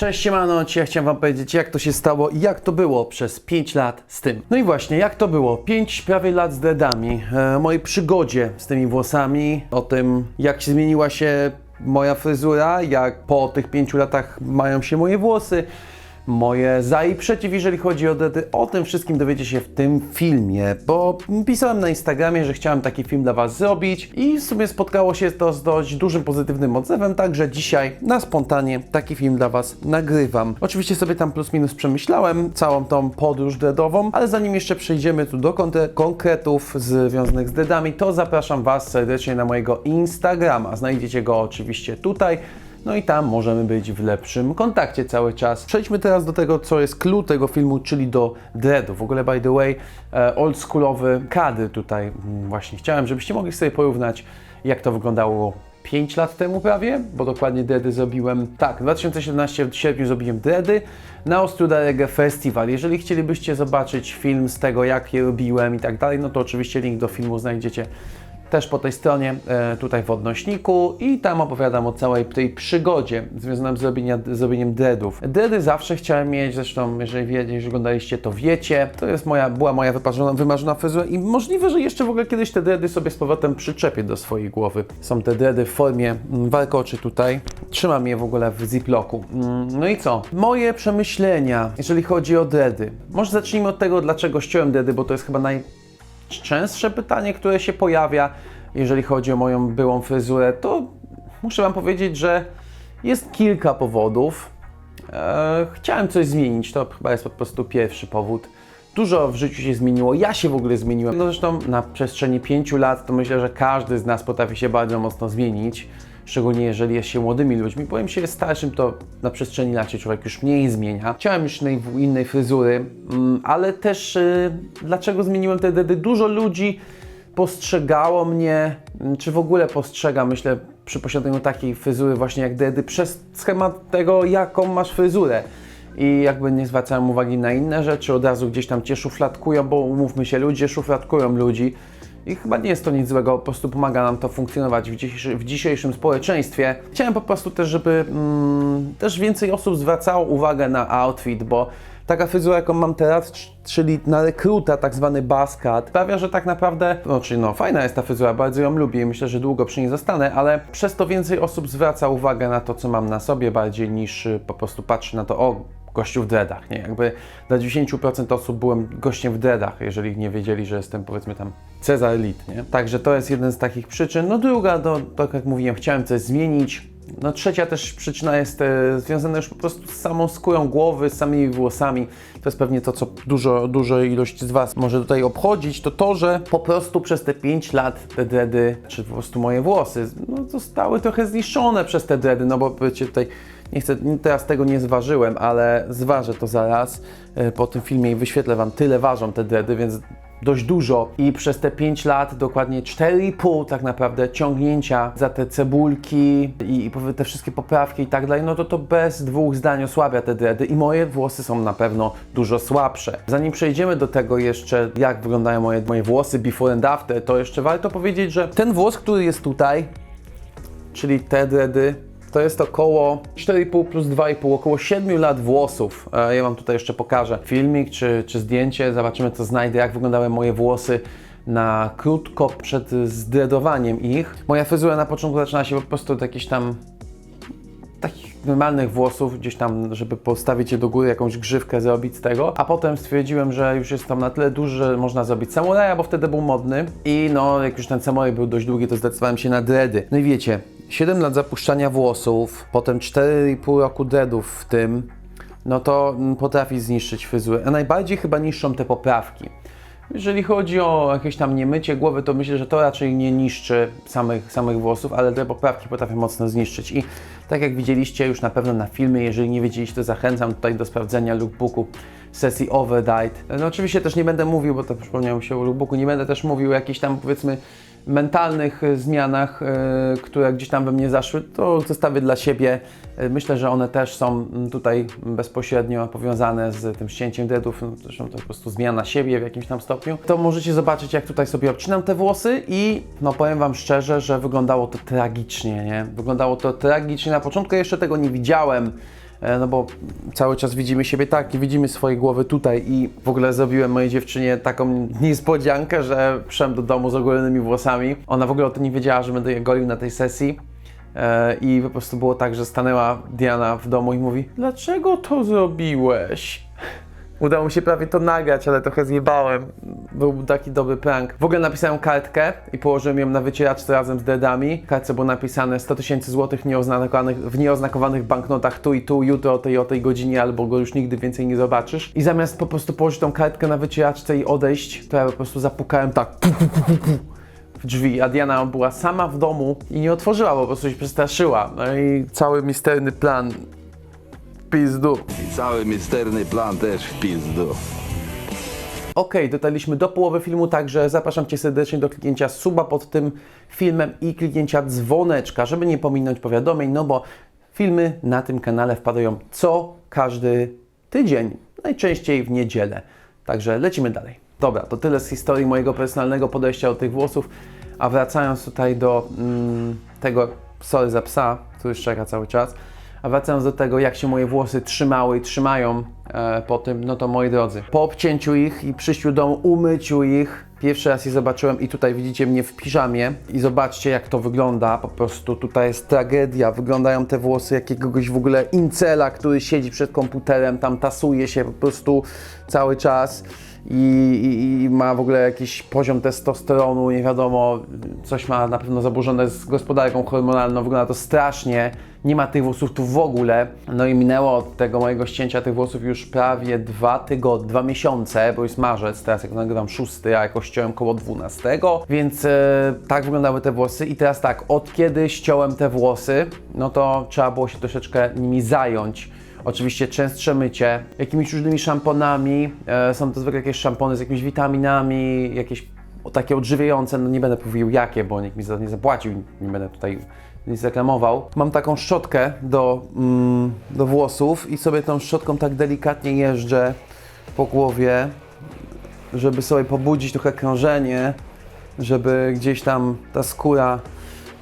Cześć siemano, dzisiaj chciałem wam powiedzieć jak to się stało i jak to było przez 5 lat z tym. No i właśnie, jak to było? 5 prawie lat z dreadami, e, mojej przygodzie z tymi włosami, o tym jak się zmieniła się moja fryzura, jak po tych 5 latach mają się moje włosy, moje za i przeciw, jeżeli chodzi o dready. O tym wszystkim dowiecie się w tym filmie, bo pisałem na Instagramie, że chciałem taki film dla Was zrobić i w sumie spotkało się to z dość dużym pozytywnym odzewem, także dzisiaj na spontanie taki film dla Was nagrywam. Oczywiście sobie tam plus minus przemyślałem całą tą podróż dreadową, ale zanim jeszcze przejdziemy tu do konkretów związanych z dreadami, to zapraszam Was serdecznie na mojego Instagrama. Znajdziecie go oczywiście tutaj. No i tam możemy być w lepszym kontakcie cały czas. Przejdźmy teraz do tego, co jest clue tego filmu, czyli do dreadu. W ogóle, by the way, e, oldschoolowy kadr tutaj mm, właśnie chciałem, żebyście mogli sobie porównać, jak to wyglądało 5 lat temu prawie, bo dokładnie dready zrobiłem, tak, w 2017 w sierpniu zrobiłem dready na Ostruda Festival. Jeżeli chcielibyście zobaczyć film z tego, jak je robiłem i tak dalej, no to oczywiście link do filmu znajdziecie też po tej stronie, e, tutaj w odnośniku i tam opowiadam o całej tej przygodzie związanej z zrobienia, zrobieniem dreadów. Dready zawsze chciałem mieć, zresztą jeżeli, wie, jeżeli oglądaliście, to wiecie, to jest moja, była moja wyparzona, wymarzona fryzura i możliwe, że jeszcze w ogóle kiedyś te dready sobie z powrotem przyczepię do swojej głowy. Są te dready w formie mm, warkoczy tutaj, trzymam je w ogóle w ziploku. Mm, No i co? Moje przemyślenia, jeżeli chodzi o dready. Może zacznijmy od tego, dlaczego ściąłem dready, bo to jest chyba naj, częstsze pytanie, które się pojawia, jeżeli chodzi o moją byłą fryzurę, to muszę Wam powiedzieć, że jest kilka powodów. E, chciałem coś zmienić, to chyba jest po prostu pierwszy powód. Dużo w życiu się zmieniło, ja się w ogóle zmieniłem. No zresztą na przestrzeni pięciu lat to myślę, że każdy z nas potrafi się bardzo mocno zmienić. Szczególnie jeżeli jest się młodymi ludźmi. Powiem się, jest starszym, to na przestrzeni lat się człowiek już mniej zmienia. Chciałem już innej, innej fryzury, mm, ale też y, dlaczego zmieniłem te dedy? Dużo ludzi postrzegało mnie, mm, czy w ogóle postrzega, myślę, przy posiadaniu takiej fryzury właśnie jak dedy, przez schemat tego, jaką masz fryzurę. I jakby nie zwracałem uwagi na inne rzeczy, od razu gdzieś tam cię szufladkują, bo umówmy się, ludzie szufladkują ludzi. I chyba nie jest to nic złego, po prostu pomaga nam to funkcjonować w, dzisiejszy, w dzisiejszym społeczeństwie. Chciałem po prostu też, żeby mm, też więcej osób zwracało uwagę na outfit, bo taka fryzura, jaką mam teraz, czyli na rekruta, tak zwany baskat, sprawia, że tak naprawdę, no czyli no fajna jest ta fryzura, bardzo ją lubię i myślę, że długo przy niej zostanę, ale przez to więcej osób zwraca uwagę na to, co mam na sobie, bardziej niż y, po prostu patrzy na to, o, gościu w dreadach, nie? Jakby dla 90% osób byłem gościem w dreadach, jeżeli nie wiedzieli, że jestem powiedzmy tam Cezar Elite, nie? Także to jest jeden z takich przyczyn. No druga, no, tak jak mówiłem, chciałem coś zmienić. No trzecia też przyczyna jest e, związana już po prostu z samą skórą głowy, z samymi włosami. To jest pewnie to, co dużo, dużo ilość z Was może tutaj obchodzić, to to, że po prostu przez te 5 lat te dready, czy po prostu moje włosy, no zostały trochę zniszczone przez te dready, no bo wiecie tutaj nie chcę, teraz tego nie zważyłem, ale zważę to zaraz. E, po tym filmie i wyświetlę Wam, tyle ważą te dready, więc dość dużo. I przez te 5 lat, dokładnie 4,5 tak naprawdę ciągnięcia za te cebulki i, i te wszystkie poprawki i tak dalej, no to to bez dwóch zdań osłabia te dready i moje włosy są na pewno dużo słabsze. Zanim przejdziemy do tego jeszcze, jak wyglądają moje, moje włosy before and after, to jeszcze warto powiedzieć, że ten włos, który jest tutaj, czyli te dready, to jest około 4,5 plus 2,5, około 7 lat włosów. E, Ja Wam tutaj jeszcze pokażę filmik czy, czy zdjęcie, zobaczymy co znajdę, jak wyglądały moje włosy na krótko przed zdredowaniem ich. Moja fryzura na początku zaczyna się po prostu od jakichś tam takich normalnych włosów, gdzieś tam, żeby postawić je do góry, jakąś grzywkę zrobić z tego, a potem stwierdziłem, że już jest tam na tyle duży, że można zrobić samuraja, bo wtedy był modny i no, jak już ten samuraj był dość długi, to zdecydowałem się na dready. No i wiecie, 7 lat zapuszczania włosów, potem 4,5 roku dreadów w tym, no to potrafi zniszczyć fryzurę, a najbardziej chyba niszczą te poprawki. Jeżeli chodzi o jakieś tam niemycie głowy, to myślę, że to raczej nie niszczy samych, samych włosów, ale te poprawki potrafią mocno zniszczyć. I tak jak widzieliście już na pewno na filmie, jeżeli nie wiedzieliście, to zachęcam tutaj do sprawdzenia lookbooku sesji Overdight. No oczywiście też nie będę mówił, bo to przypomniało się o lookbooku, nie będę też mówił jakichś tam powiedzmy mentalnych e, zmianach, e, które gdzieś tam we mnie zaszły, to zostawię dla siebie. E, Myślę, że one też są mm, tutaj bezpośrednio powiązane z tym ścięciem dreadów, no, zresztą to po prostu zmiana siebie w jakimś tam stopniu. To możecie zobaczyć, jak tutaj sobie obcinam te włosy i no powiem Wam szczerze, że wyglądało to tragicznie, nie? Wyglądało to tragicznie. Na początku jeszcze tego nie widziałem, no bo cały czas widzimy siebie tak i widzimy swoje głowy tutaj i w ogóle zrobiłem mojej dziewczynie taką niespodziankę, że przyszedłem do domu z ogolonymi włosami. Ona w ogóle o tym nie wiedziała, że będę je golił na tej sesji. E, I po prostu było tak, że stanęła Diana w domu i mówi Dlaczego to zrobiłeś? Udało mi się prawie to nagrać, ale trochę zjebałem. Był taki dobry prank. W ogóle napisałem kartkę i położyłem ją na wycieraczce razem z deadami. W kartce było napisane 100 tysięcy złotych w nieoznakowanych banknotach tu i tu, jutro o tej o tej godzinie, albo go już nigdy więcej nie zobaczysz. I zamiast po prostu położyć tą kartkę na wycieraczce i odejść, to ja po prostu zapukałem tak w drzwi, a Diana była sama w domu i nie otworzyła, po prostu się przestraszyła. No i cały misterny plan pizdu. I cały misterny plan też w pizdu. Okej, dotarliśmy do połowy filmu, także zapraszam Cię serdecznie do kliknięcia suba pod tym filmem i kliknięcia dzwoneczka, żeby nie pominąć powiadomień, no bo filmy na tym kanale wpadają co każdy tydzień, najczęściej w niedzielę. Także lecimy dalej. Dobra, to tyle z historii mojego personalnego podejścia do tych włosów, a wracając tutaj do mm, tego, sorry za psa, który szczeka cały czas, a wracając do tego, jak się moje włosy trzymały i trzymają e, po tym, no to moi drodzy, po obcięciu ich i przyjściu do umyciu ich, pierwszy raz je zobaczyłem i tutaj widzicie mnie w piżamie. I zobaczcie jak to wygląda, po prostu tutaj jest tragedia, wyglądają te włosy jakiegoś w ogóle incela, który siedzi przed komputerem, tam tasuje się po prostu cały czas. I, i, ma w ogóle jakiś poziom testosteronu, nie wiadomo, coś ma na pewno zaburzone z gospodarką hormonalną, wygląda to strasznie, nie ma tych włosów tu w ogóle. No i minęło od tego mojego ścięcia tych włosów już prawie dwa tygodnie, dwa miesiące, bo jest marzec, teraz jak nagrywam szósty, a jakoś ściąłem koło 12, więc e, tak wyglądały te włosy i teraz tak, od kiedy ściąłem te włosy, no to trzeba było się troszeczkę nimi zająć. Oczywiście częstsze mycie, jakimiś różnymi szamponami, e, są to zwykle jakieś szampony z jakimiś witaminami, jakieś takie odżywiające, no nie będę mówił jakie, bo nikt mi za to nie zapłacił, nie będę tutaj nic reklamował. Mam taką szczotkę do, mm, do włosów i sobie tą szczotką tak delikatnie jeżdżę po głowie, żeby sobie pobudzić trochę krążenie, żeby gdzieś tam ta skóra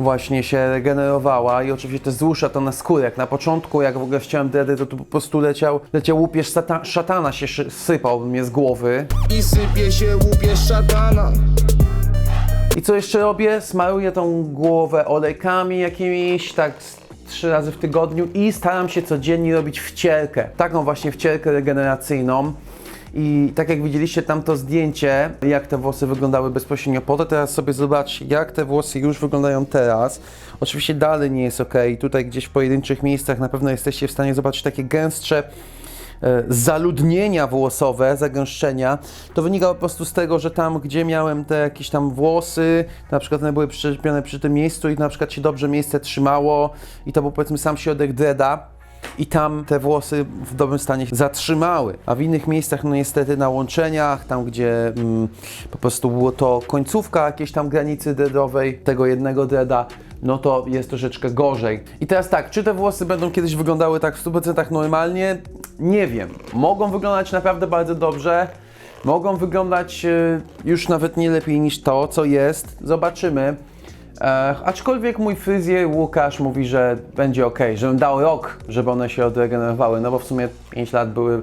właśnie się regenerowała i oczywiście to złusza to na skórę. Jak na początku, jak w ogóle chciałem dready, to tu po prostu leciał, leciał łupież sata, szatana się szy, sypał mnie z głowy. I sypie się łupież szatana I co jeszcze robię? Smaruję tą głowę olejkami jakimiś, tak trzy razy w tygodniu i staram się codziennie robić wcierkę. Taką właśnie wcierkę regeneracyjną. I tak jak widzieliście tam to zdjęcie, jak te włosy wyglądały bezpośrednio po to, teraz sobie zobaczcie, jak te włosy już wyglądają teraz. Oczywiście dalej nie jest ok. Tutaj gdzieś w pojedynczych miejscach na pewno jesteście w stanie zobaczyć takie gęstsze e, zaludnienia włosowe, zagęszczenia, to wynika po prostu z tego, że tam, gdzie miałem te jakieś tam włosy, na przykład one były przyczepione przy tym miejscu i na przykład się dobrze miejsce trzymało i to był powiedzmy sam środek dreda, i tam te włosy w dobrym stanie się zatrzymały. A w innych miejscach, no niestety na łączeniach, tam gdzie mm, po prostu było to końcówka jakiejś tam granicy dreadowej, tego jednego dreada, no to jest troszeczkę gorzej. I teraz tak, czy te włosy będą kiedyś wyglądały tak w 100% normalnie? Nie wiem. Mogą wyglądać naprawdę bardzo dobrze. Mogą wyglądać y, już nawet nie lepiej niż to, co jest. Zobaczymy. E, aczkolwiek mój fryzjer Łukasz mówi, że będzie ok, żebym dał rok, żeby one się odregenerowały, no bo w sumie 5 lat były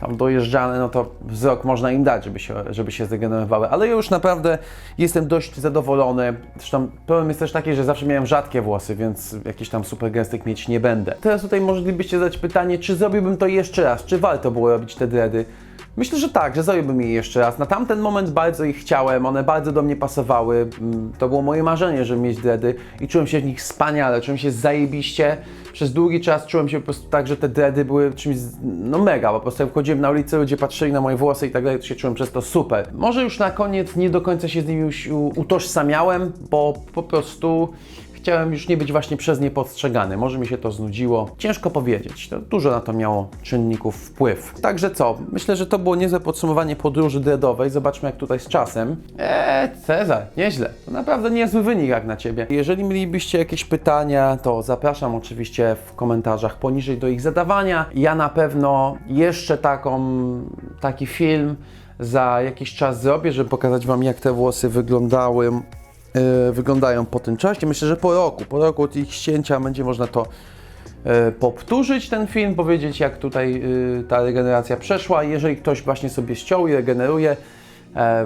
tam dojeżdżane, no to wzrok można im dać, żeby się, żeby się zregenerowały. Ale ja już naprawdę jestem dość zadowolony. Zresztą problem jest też taki, że zawsze miałem rzadkie włosy, więc jakichś tam super gęstych mieć nie będę. Teraz tutaj moglibyście zadać pytanie, czy zrobiłbym to jeszcze raz, czy warto było robić te dready. Myślę, że tak, że zrobiłbym je jeszcze raz. Na tamten moment bardzo ich chciałem, one bardzo do mnie pasowały. Mm, To było moje marzenie, żeby mieć dready i czułem się w nich wspaniale, czułem się zajebiście. Przez długi czas czułem się po prostu tak, że te dready były czymś, no mega, po prostu jak wchodziłem na ulicę, ludzie patrzyli na moje włosy i tak dalej, to się czułem przez to super. Może już na koniec nie do końca się z nimi już utożsamiałem, bo po prostu chciałem już nie być właśnie przez nie postrzegany. Może mi się to znudziło. Ciężko powiedzieć. To dużo na to miało czynników wpływ. Także co? Myślę, że to było niezłe podsumowanie podróży dreadowej. Zobaczmy jak tutaj z czasem. Eee, Cezar, nieźle. To naprawdę niezły wynik jak na Ciebie. Jeżeli mielibyście jakieś pytania, to zapraszam oczywiście w komentarzach poniżej do ich zadawania. Ja na pewno jeszcze taką, taki film za jakiś czas zrobię, żeby pokazać Wam jak te włosy wyglądały wyglądają po tym czasie. Myślę, że po roku, po roku od ich ścięcia będzie można to e, powtórzyć ten film, powiedzieć jak tutaj e, ta regeneracja przeszła. Jeżeli ktoś właśnie sobie ściął i regeneruje e,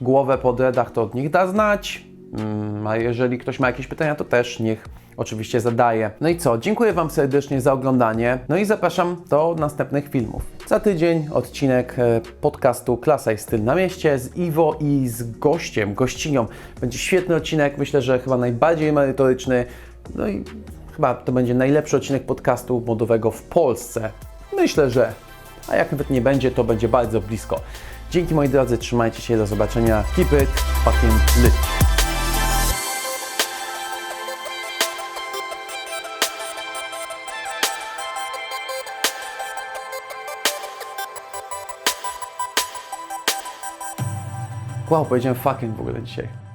głowę po dreadach, to niech da znać. Mm, A jeżeli ktoś ma jakieś pytania, to też niech oczywiście zadaje. No i co? Dziękuję Wam serdecznie za oglądanie. No i zapraszam do następnych filmów. Za tydzień odcinek e, podcastu Klasa i Styl na mieście z Iwo i z gościem, gościnią. Będzie świetny odcinek, myślę, że chyba najbardziej merytoryczny. No i chyba to będzie najlepszy odcinek podcastu modowego w Polsce. Myślę, że. A jak nawet nie będzie, to będzie bardzo blisko. Dzięki moi drodzy, trzymajcie się, do zobaczenia. Keep it fucking lit. Wow, powiedziałem fucking w ogóle dzisiaj.